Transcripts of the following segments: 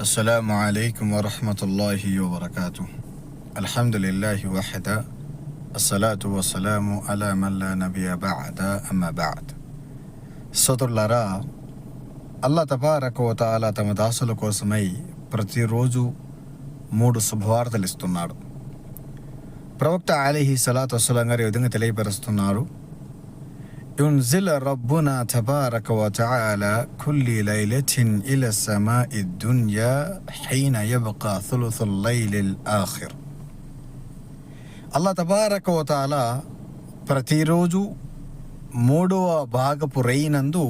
السلام عليكم ورحمة الله وبركاته الحمد لله وحده الصلاة والسلام على من لا نبي بعد أما بعد సోదరులారా అల్లా తబారక తాలా తమ దాసుల కోసమై ప్రతిరోజు మూడు శుభవార్తలు ఇస్తున్నాడు ప్రవక్త అలీహి సలాత్ వసలం గారు ఈ విధంగా తెలియపరుస్తున్నారు ينزل ربنا تبارك وتعالى كل ليلة إلى السماء الدنيا حين يبقى ثلث الليل الآخر అల్లా తబారక వతాల ప్రతిరోజు మూడవ భాగపు రేయినందు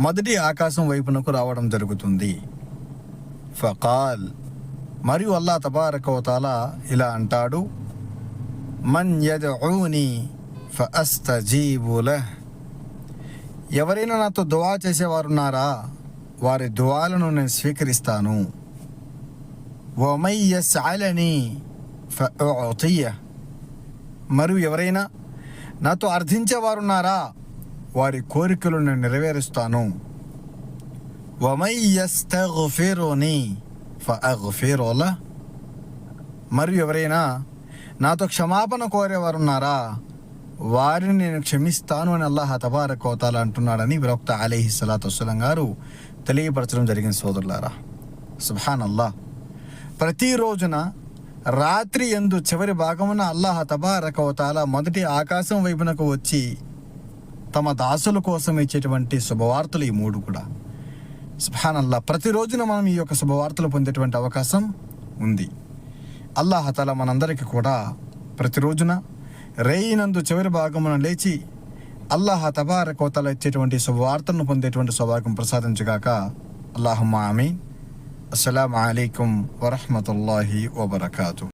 మొదటి ఆకాశం వైపునకు రావడం జరుగుతుంది ఫకాల్ మరియు అల్లా తబారక వతాల ఇలా అంటాడు మన్ యదఊని ఫఅస్తజీబులహ్ ఎవరైనా నాతో దువా చేసేవారున్నారా? వారి దువాలను నేను స్వీకరిస్తాను. వమయ్యస్అలని ఫఅతియ మరియు ఎవరైనా నాతో అర్థించేవారున్నారా? వారి కోరికలు నేను నెరవేరుస్తాను. వమయ్యస్తగ్ఫిరుని ఫఅగ్ఫిరుల మరియు ఎవరైనా నాతో క్షమాపణ కోరేవారున్నారా? వారిని నేను క్షమిస్తాను అని అల్లాహ తబారకోతాల అంటున్నాడని ప్రవక్త అలీహి సలాత్ వసలం గారు తెలియపరచడం జరిగింది సోదరులారా. సుభాన్ అల్లాహ్ ప్రతిరోజున రాత్రి ఎందు చివరి భాగమున అల్లాహ తబారకవతాల మొదటి ఆకాశం వైపునకు వచ్చి తమ దాసుల కోసం ఇచ్చేటువంటి శుభవార్తలు ఈ మూడు కూడా. సుభాన్ అల్లా ప్రతిరోజున మనం ఈ యొక్క శుభవార్తలు పొందేటువంటి అవకాశం ఉంది. అల్లాహతల మనందరికీ కూడా ప్రతిరోజున రేయినందు చివరి భాగమున లేచి అల్లాహ తబారకోతల ఇచ్చేటువంటి శుభవార్తను పొందేటువంటి సౌభాగ్యం ప్రసాదించుగాక. అల్లాహమ్మ ఆమీ అస్సలం అయికం వరహమతుల్లాహి వబర్కాతు.